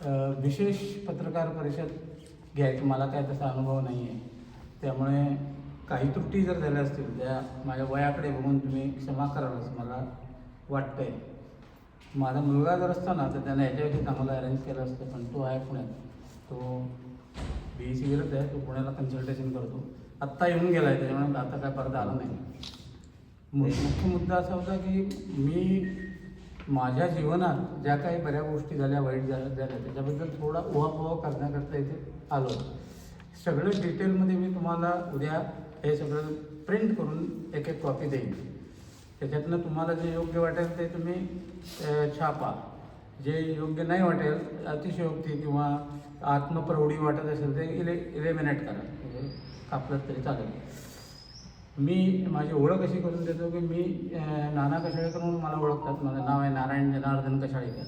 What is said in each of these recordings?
विशेष पत्रकार परिषद घ्यायचं. मला काय तसा अनुभव नाही आहे त्यामुळे काही त्रुटी जर झाल्या असतील त्या माझ्या वयाकडे बघून तुम्ही क्षमा कराल असं मला वाटतं आहे माझा मुलगा जर असता ना तर त्यानं याच्याविषयी चांगलं अरेंज केलं असतं पण तो आहे पुण्यात. तो बी सी विरुद्ध आहे. तो पुण्याला कन्सल्टेशन करतो. आत्ता येऊन गेला आहे त्याच्यामुळे आता काय परत आला नाही. मुख्य मुद्दा असा होता की मी माझ्या जीवनात ज्या काही बऱ्या गोष्टी झाल्या वाईट झाल्या झाल्या त्याच्याबद्दल थोडा उहापोहा करण्याकरता इथे आलो. सगळं डिटेलमध्ये मी तुम्हाला उद्या हे सगळं प्रिंट करून एक एक कॉपी देईन. त्याच्यातनं तुम्हाला जे योग्य वाटेल ते तुम्ही छापा. जे योग्य नाही वाटेल अतिशयोक्ती किंवा आत्मप्रौढी वाटत असेल ते इले इलेमिनेट करा. म्हणजे कापलं तरी चालेल. मी माझी ओळख अशी करून देतो की मी नाना कशाळेकर म्हणून मला ओळखतात. माझं नाव आहे नारायण जनार्दन कशाळेकर.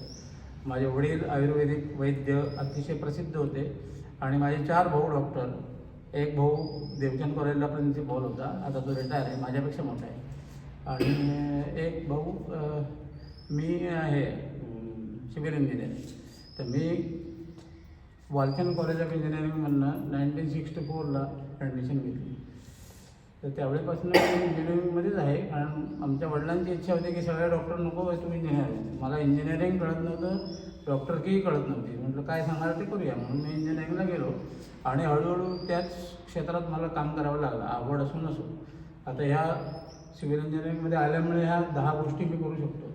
माझे वडील आयुर्वेदिक वैद्य अतिशय प्रसिद्ध होते. आणि माझे चार भाऊ डॉक्टर एक भाऊ देवचंद कॉलेजला प्रिन्सिपॉल होता. आता तो रिटायर आहे माझ्यापेक्षा मोठा आहे. आणि एक भाऊ मी आहे सिव्हिल इंजिनियर. तर मी वालचंद कॉलेज ऑफ इंजिनिअरिंगमधनं नाईन्टीन सिक्स्टी फोरला ॲडमिशन घेतली. तर त्यावेळेपासून मी इंजिनिअरिंगमध्येच आहे. कारण आमच्या वडिलांची इच्छा होती की सगळ्या डॉक्टर नको तू इंजिनियर मला इंजिनिअरिंग कळत नव्हतं डॉक्टरकीही कळत नव्हती. म्हटलं काय सांगणार ते करूया. म्हणून मी इंजिनिअरिंगला गेलो. आणि हळूहळू त्याच क्षेत्रात मला काम करावं लागलं. आवड असो. आता ह्या सिव्हिल इंजिनिअरिंगमध्ये आल्यामुळे ह्या दहा गोष्टी मी करू शकतो.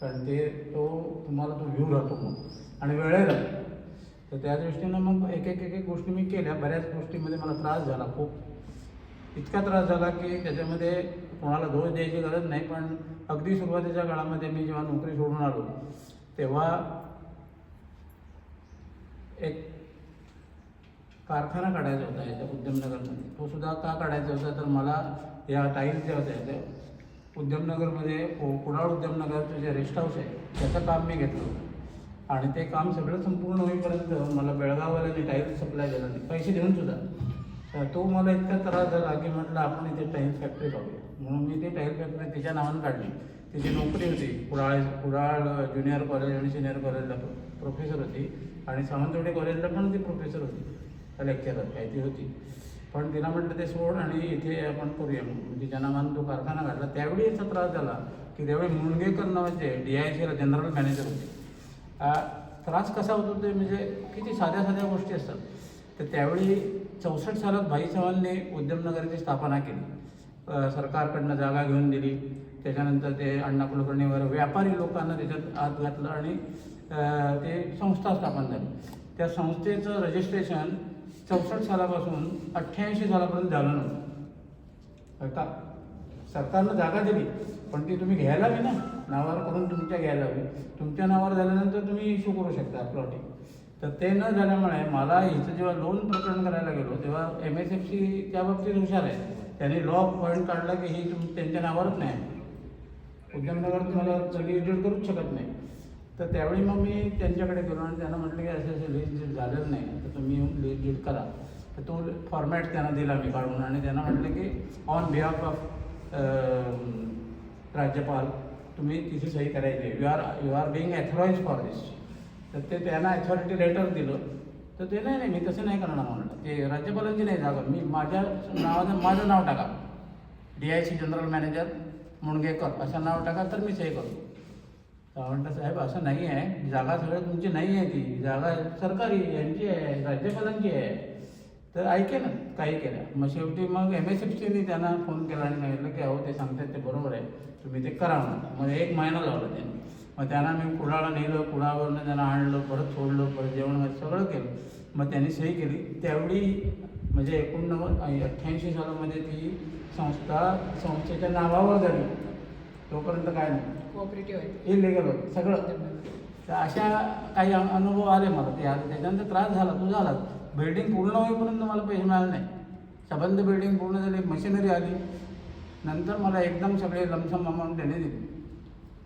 कारण ते तो तुम्हाला तो व्ह्यू राहतो मग आणि वेळही राहतो. तर त्या दृष्टीनं मग एक एक एक एक गोष्टी मी केल्या. बऱ्याच गोष्टीमध्ये मला त्रास झाला. खूप. इतका त्रास झाला की त्याच्यामध्ये कोणाला दोष द्यायची गरज नाही पण अगदी सुरुवातीच्या काळामध्ये मी जेव्हा नोकरी सोडून आलो तेव्हा एक कारखाना काढायचा होता याच्या उद्यमनगरमध्ये. तो सुद्धा का काढायचा होता? तर मला या टाईल्स ज्या होत्या त्या उद्यमनगरमध्ये कुडाळ उद्यमनगरचं जे रेस्ट हाऊस आहे त्याचं काम मी घेतलं होतं. आणि ते काम सगळं संपूर्ण होईपर्यंत मला बेळगाववाल्याने टाईल्स सप्लाय केला नाही. पैसे देऊन सुद्धा. तो मला इतका त्रास झाला की म्हटलं आपण इथे टाईल फॅक्टरी काढूया म्हणून मी ती टाईल फॅक्टरी तिच्या नावानं काढली. तिची नोकरी होती कुडाळ कुडाळ ज्युनियर कॉलेज आणि सिनियर कॉलेजला प्रोफेसर होती. आणि सावंतवाडी कॉलेजला पण ती प्रोफेसर होती. लेक्चरर काय ती होती. पण तिला म्हटलं ते सोड आणि इथे आपण करूया म्हणून. म्हणजे तिच्या नावानं तो कारखाना काढला त्यावेळी याचा त्रास झाला की त्यावेळी मुणगेकर नावाचे डी आय सीला जनरल मॅनेजर होते. त्रास कसा होतो ते म्हणजे किती साध्या साध्या गोष्टी असतात. तर त्यावेळी चौसष्ट सालात भाई चव्हाणने उद्यमनगरची स्थापना केली. सरकारकडनं जागा घेऊन दिली. त्याच्यानंतर ते अण्णा कुलकर्णीवर व्यापारी लोकांना त्याच्यात आत घातलं आणि ते संस्था स्थापन झाली. त्या संस्थेचं रजिस्ट्रेशन चौसष्ट सालापासून अठ्ठ्याऐंशी सालापर्यंत झालं नव्हतं. का सरकारनं जागा दिली पण ती तुम्ही घ्यायला हवी ना. नावावर करून तुमच्या घ्यायला हवी. तुमच्या नावावर झाल्यानंतर तुम्ही इश्यू करू शकता प्लॉटिंग तर ते न झाल्यामुळे मला हिचं जेव्हा लोन प्रकरण करायला गेलो तेव्हा एम एस एफ सी त्या बाबतीत हुशार आहे. त्यांनी लॉ पॉईंट काढला की ही तुम त्यांच्या नावावरच नाही उद्यमनगर तुम्हाला सगळी एडिट करूच शकत नाही. तर त्यावेळी मग मी त्यांच्याकडे गेलो आणि त्यांना म्हटलं की असं असं लीज डीड झालेलं नाही. तर तुम्ही येऊन लीज डीड करा. तर तो फॉर्मॅट त्यांना दिला मी काढून आणि त्यांना म्हटलं की ऑन बिहाफ ऑफ राज्यपाल तुम्ही तिची सही करायची. You are you are being authorise for this तर ते त्यांना ॲथॉरिटी लेटर दिलं. तर ते नाही नाही मी तसं नाही करणार म्हणलं ते राज्यपालांची नाही जागा. मी माझ्या नावाचं माझं नाव टाका. D I C general manager Mungekar असं नाव टाका तर मी सही करतो तर म्हणलं साहेब असं नाही आहे. जागा सगळं तुमची नाही आहे ती. जागा सरकारी यांची आहे राज्यपालांची आहे. तर ऐके ना काही केलं मग शेवटी मग एम एस एफ सीने त्यांना फोन केला आणि सांगितलं की अहो ते सांगतात ते बरोबर आहे. तुम्ही ते करा म्हणून. मग एक महिना लावला त्यांनी. मग त्यांना मी कुडाळला नेलं कुडाळवरनं त्यांना आणलं परत सोडलं परत जेवण सगळं केलं. मग त्यांनी सही केली. त्यावेळी म्हणजे एकोणनव्वद अठ्ठ्याऐंशी सालामध्ये ती संस्था संस्थेच्या नावावर झाली. तोपर्यंत काय नाही. कोऑपरेटिव्ह इलिगल होतं. सगळं. तर अशा काही अनु- अनुभव आले मला. ते आले त्याच्यानंतर त्रास झाला. तो झाला. बिल्डिंग पूर्ण होईपर्यंत मला पैसे मिळाले नाही. सबंध बिल्डिंग पूर्ण झाली. मशिनरी आली. नंतर मला एकदम सगळे लमसम अमाऊंट देणे दिली.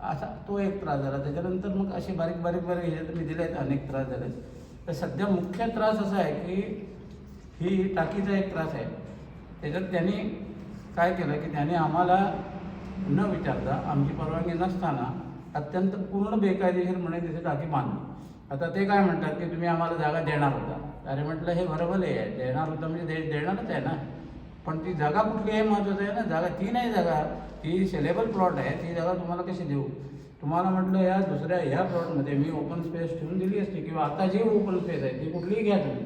असा तो एक त्रास झाला. त्याच्यानंतर मग असे बारीक बारीक बारीक ह्याच्यात मी दिले आहेत अनेक त्रास झाले. तर सध्या मुख्य त्रास असा आहे की ही टाकीचा एक त्रास आहे. त्याच्यात त्यांनी काय केलं की त्याने आम्हाला न विचारता आमची परवानगी नसताना अत्यंत पूर्ण बेकायदेशीर म्हणे तिथे टाकी बांधली. आता ते काय म्हणतात की तुम्ही आम्हाला जागा देणार होता. अरे म्हटलं हे बरोबर आहे. देणार होता म्हणजे दे देणारच आहे ना. पण ती जागा कुठली आहे महत्त्वाचं आहे ना? जागा ती नाही जागा. ती सेलेबल प्लॉट आहे. ती जागा तुम्हाला कशी देऊ? तुम्हाला म्हटलं या दुसऱ्या ह्या प्लॉटमध्ये मी ओपन स्पेस ठेवून दिली असती किंवा आता जी ओपन स्पेस आहे ती कुठलीही घ्या तुम्ही.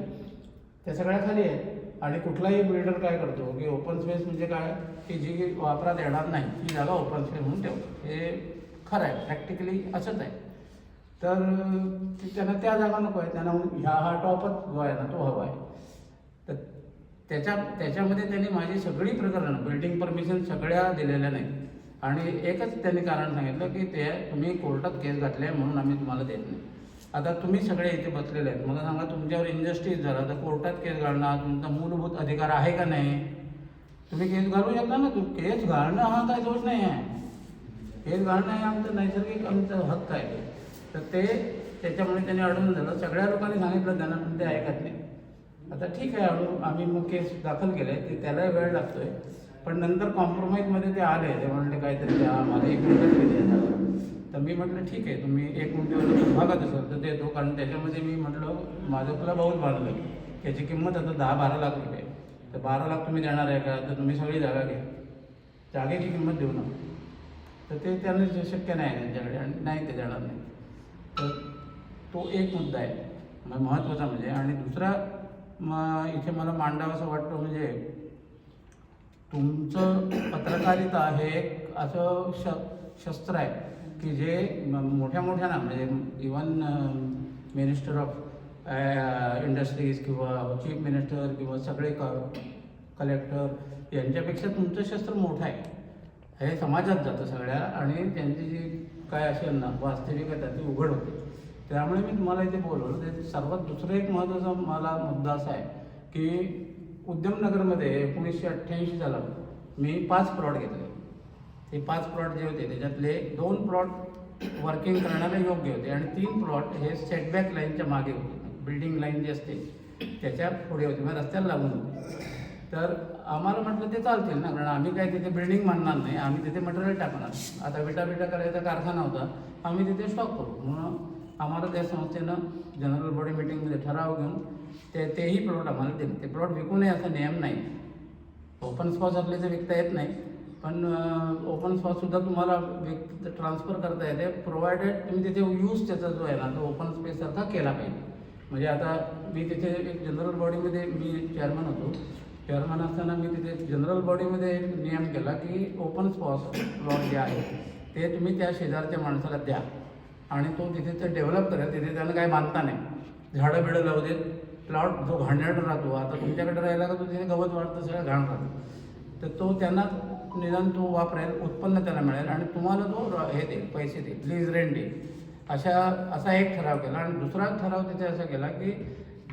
त्या सगळ्या खाली आहे. आणि कुठलाही बिल्डर काय करतो? की ओपन स्पेस म्हणजे काय? की जी वापरात येणार नाही ती जागा ओपन स्पेस म्हणून ठेवतो हे खरं आहे. प्रॅक्टिकली असंच आहे. तर त्यांना त्या जागा नको आहे. त्यांना ह्या हा टॉपच जो आहे ना तो हवा आहे. त्याच्या त्याच्यामध्ये त्यांनी माझी सगळी प्रकरणं बिल्डिंग परमिशन सगळ्या दिलेल्या नाही आणि एकच त्यांनी कारण सांगितलं की ते तुम्ही कोर्टात केस घातले आहे म्हणून आम्ही तुम्हाला देत नाही. आता तुम्ही सगळे इथे बसलेले आहेत. मला सांगा तुमच्यावर इंजस्टिस झाला तर कोर्टात केस घालणं तुमचा मूलभूत अधिकार आहे का नाही? तुम्ही केस घालू शकता ना तू केस घालणं हा काय दोष नाही आहे. केस घालणं हे आमचं नैसर्गिक आमचं हक्क आहे. तर ते त्याच्यामुळे त्यांनी अडवून झालं. सगळ्या लोकांनी सांगितलं त्यांना पण ते ऐकत नाही. आता ठीक आहे हळू आम्ही मग केस दाखल केले ते त्यालाही वेळ लागतोय. पण नंतर कॉम्प्रोमाइजमध्ये ते आले ते म्हणले काहीतरी द्या मला एक मिनिटात किती तर मी म्हटलं ठीक आहे तुम्ही एक मिनिटावर भागत असाल तर देतो. कारण त्याच्यामध्ये मी म्हटलं माझं तुला बहुत बांधलं त्याची किंमत आता दहा बारा लाख रुपये तर बारा लाख तुम्ही देणार आहे का? तर तुम्ही सगळी जागा घ्या. जागेची किंमत देऊ नका. तर ते त्यांना शक्य नाही त्यांच्याकडे आणि नाही ते देणार नाही. तर तो एक मुद्दा आहे महत्त्वाचा म्हणजे. आणि दुसरा मग इथे मला मांडावंसं वाटतं म्हणजे तुमचं पत्रकारिता हे एक असं श शस्त्र आहे की जे मोठ्या मोठ्या ना म्हणजे इवन मिनिस्टर ऑफ इंडस्ट्रीज किंवा चीफ मिनिस्टर किंवा सगळे क कलेक्टर यांच्यापेक्षा तुमचं शस्त्र मोठं आहे. हे समाजात जातं सगळ्या आणि त्यांची जी काय असेल ना वास्तविकता ती उघड होते. त्यामुळे मी तुम्हाला इथे बोलवलं. ते सर्वात दुसरं एक महत्त्वाचा मला मुद्दा असा आहे की उद्यमनगरमध्ये एकोणीसशे अठ्ठ्याऐंशी साला मी पाच प्लॉट घेतले. ते पाच प्लॉट जे होते त्याच्यातले दोन प्लॉट वर्किंग करण्याला योग्य होते आणि तीन प्लॉट हे सेटबॅक लाईनच्या मागे होते. बिल्डिंग लाईन जी असते त्याच्या पुढे होते. म्हणजे रस्त्याला लागून होते. तर आम्हाला म्हटलं ते चालतील ना कारण आम्ही काय तिथे बिल्डिंग बांधणार नाही. आम्ही तिथे मटेरियल टाकणार. आता विटा बिटा करायचा कारखाना होता. आम्ही तिथे स्टॉक करू. म्हणून आम्हाला त्या संस्थेनं जनरल बॉडी मिटिंगमध्ये ठराव घेऊन ते तेही प्लॉट आम्हाला दिले. ते प्लॉट विकू नये असा नियम नाही. ओपन स्पॉट असले तर विकता येत नाही पण ओपन स्पॉटसुद्धा तुम्हाला विक ट्रान्सफर करता येते. प्रोव्हायडेड तुम्ही तिथे यूज त्याचा जो आहे ना तो ओपन स्पेससारखा केला पाहिजे. म्हणजे आता मी तिथे एक जनरल बॉडीमध्ये मी चेअरमन होतो. चेअरमन असताना मी तिथे जनरल बॉडीमध्ये एक नियम केला की ओपन स्पॉट प्लॉट जे आहे ते तुम्ही त्या शेजारच्या माणसाला द्या. आणि तो तिथे ते डेव्हलप करेल तिथे त्याला काही बांधता नाही. झाडं बिडं लावू देत. प्लॉट जो घाणेरडा राहतो आता तुमच्याकडे राहिला का तो तिथे गवत वाढतं सगळं घाण राहतं. तर तो त्यांना निदान तो वापरेल उत्पन्न त्याला मिळेल आणि तुम्हाला तो र- हे देईल पैसे देईल लीज रेंट देईल. अशा असा एक ठराव केला. आणि दुसरा ठराव तिथे असा केला की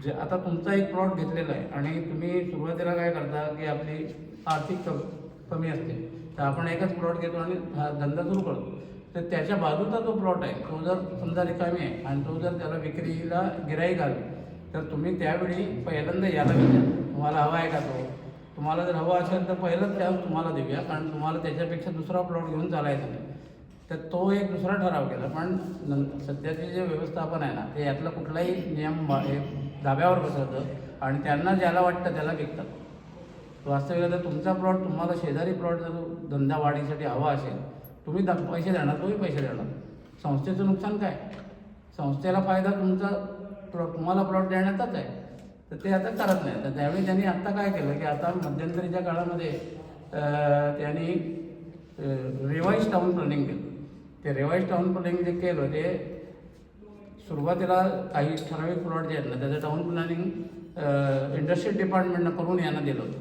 जे आता तुमचा एक प्लॉट घेतलेला आहे आणि तुम्ही सुरुवातीला काय करता की आपली आर्थिक कमी असते. तर आपण एकच प्लॉट घेतो आणि हा धंदा सुरू करतो. तर त्याच्या बाजूचा जो प्लॉट आहे. तो जर समजा रिकामी आहे आणि तो जर त्याला विक्रीला गिराई आलं तर तुम्ही त्यावेळी पहिल्यांदा याला विचार तुम्हाला हवा आहे का तो? तुम्हाला जर हवा असेल तर पहिलंच त्या तुम्हाला देऊया कारण तुम्हाला त्याच्यापेक्षा दुसरा प्लॉट घेऊन चालायचा नाही. तर तो एक दुसरा ठराव केला. पण नंतर सध्याचे जे व्यवस्थापन आहे ना ते यातला कुठलाही नियम हे धाब्यावर बसवतं आणि त्यांना ज्याला वाटतं त्याला विकतात वास्तविकता तुमचा प्लॉट तुम्हाला शेजारी प्लॉट जर धंदा वाढीसाठी हवा असेल तुम्ही द पैसे देणार तुम्ही पैसे देणार संस्थेचं नुकसान काय? संस्थेला फायदा तुमचा प्लॉट तुम्हाला प्लॉट देण्याचाच आहे. तर ते आता करत नाही. तर त्यावेळी त्यांनी आत्ता काय केलं की आता मध्यंतरीच्या काळामध्ये त्यांनी रिवाईज टाऊन प्लॅनिंग केलं. ते रिवाईज टाऊन प्लॅनिंग जे केलं ते सुरुवातीला काही ठराविक प्लॉट जे आहेत ना त्याचं टाऊन प्लॅनिंग इंडस्ट्री डिपार्टमेंटनं करून यांना दिलं होतं.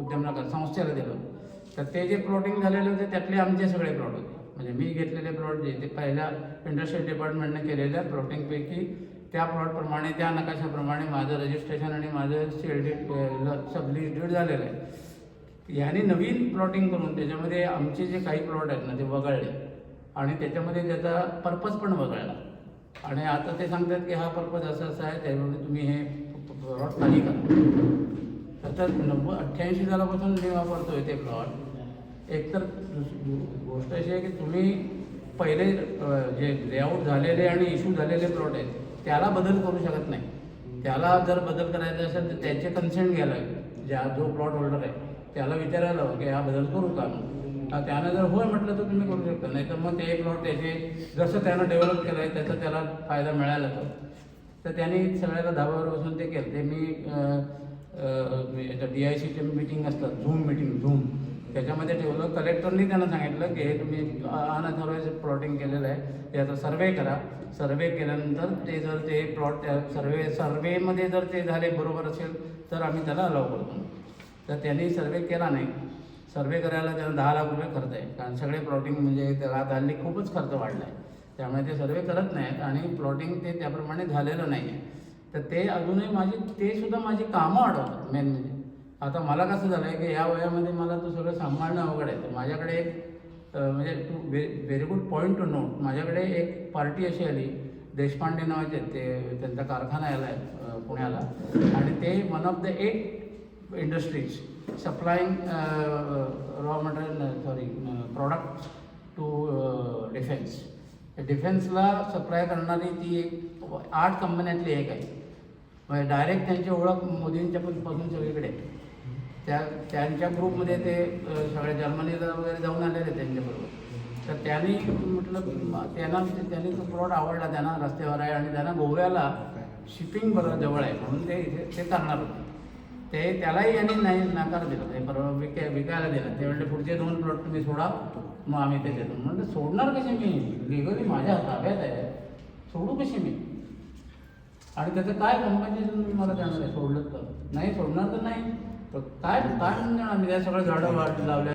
उद्यमनगर संस्थेला दिलं होतं. तर ते जे प्लॉटिंग झालेले होते त्यातले आमचे सगळे प्लॉट होते. म्हणजे मी घेतलेले प्लॉट जे ते पहिल्या इंडस्ट्रियल डिपार्टमेंटने केलेल्या प्लॉटिंगपैकी त्या प्लॉटप्रमाणे त्या नकाशाप्रमाणे माझं रजिस्ट्रेशन आणि माझं सी एल डीड झालेलं आहे. ह्याने नवीन प्लॉटिंग करून त्याच्यामध्ये आमचे जे काही प्लॉट आहेत ना ते वगळले. आणि त्याच्यामध्ये त्याचा पर्पज पण वगळला. आणि आता ते सांगतात की हा पर्पज असा असा आहे त्यामुळे तुम्ही हे प्लॉट नाही करा. तर नव्वद अठ्ठ्याऐंशी सालापासून मी वापरतोय ते प्लॉट एकतर दुस- गोष्ट अशी आहे की तुम्ही पहिले जे लेआउट झालेले आणि इश्यू झालेले प्लॉट आहेत त्याला बदल करू शकत नाही. त्याला जर बदल करायचा असेल तर त्याचे कन्सेंट घ्यायला ज्या जो प्लॉट होल्डर आहे त्याला विचारायला हवं की हा बदल करू का? त्यानं जर होय म्हटलं तर तुम्ही करू शकता. नाही तर मग ते प्लॉट त्याचे जसं त्यानं डेव्हलप केलं आहे त्याचा त्याला फायदा मिळाला तर तर त्यांनी सगळ्याला धाब्यावर बसून ते केलं. ते मी याच्या डी आय सीचे मीटिंग असतात. झूम मिटिंग झूम त्याच्यामध्ये ठेवलं. कलेक्टरनी त्यांना सांगितलं की हे तुम्ही अनअथॉराईज प्लॉटिंग केलेलं आहे. याचा सर्वे करा. सर्वे केल्यानंतर ते जर ते प्लॉट त्या सर्वे सर्वेमध्ये जर ते झाले बरोबर असेल तर आम्ही त्याला अलाव करतो. तर त्यांनी सर्वे केला नाही. सर्वे करायला त्यांना दहा लाख रुपये खर्च आहे. कारण सगळे प्लॉटिंग म्हणजे त्याला आता हल्ली खूपच खर्च वाढला आहे त्यामुळे ते सर्वे करत नाहीत आणि प्लॉटिंग ते त्याप्रमाणे झालेलं नाही आहे तर ते अजूनही माझी ते सुद्धा माझी कामं अडवतात मेन म्हणजे. आता मला कसं झालं आहे की या वयामध्ये मला तो सगळं सांभाळणं अवघड आहे. तर माझ्याकडे एक म्हणजे two very good point to note माझ्याकडे एक पार्टी अशी आली देशपांडे नावाचे आहेत, ते त्यांचा कारखाना आला आहे पुण्याला. आणि ते one of the eight industries supplying raw material sorry product to defence डिफेन्सला supply करणारी ती एक आठ कंपन्यातली एक आहे. म्हणजे डायरेक्ट त्यांची ओळख मोदींच्या पण पासून सगळीकडे. आहे. त्या त्यांच्या ग्रुपमध्ये ते सगळ्या जर्मनीला वगैरे जाऊन आलेले त्यांच्याबरोबर. तर त्यांनी म्हटलं त्यांना त्यांनी तो प्लॉट आवडला त्यांना रस्त्यावर आहे आणि त्यांना गोव्याला शिपिंग बरोबर जवळ आहे म्हणून ते इथे ते करणार होते. ते त्यालाही यांनी नाही नकार दिला. ते बरोबर विकाय विकायला दिला. ते म्हणले पुढचे दोन प्लॉट तुम्ही सोडा मग आम्ही ते देतो. म्हणजे सोडणार कसे मी? लिगली माझ्या ताब्यात आहे. सोडू कशी मी? आणि त्याचं काय कंपनी म्हणजे, तुम्ही मला त्यांना सोडलं तर. नाही सोडणार तर नाही. काय काय म्हणून आम्ही मी त्या सगळं झाडं वाढ लावल्या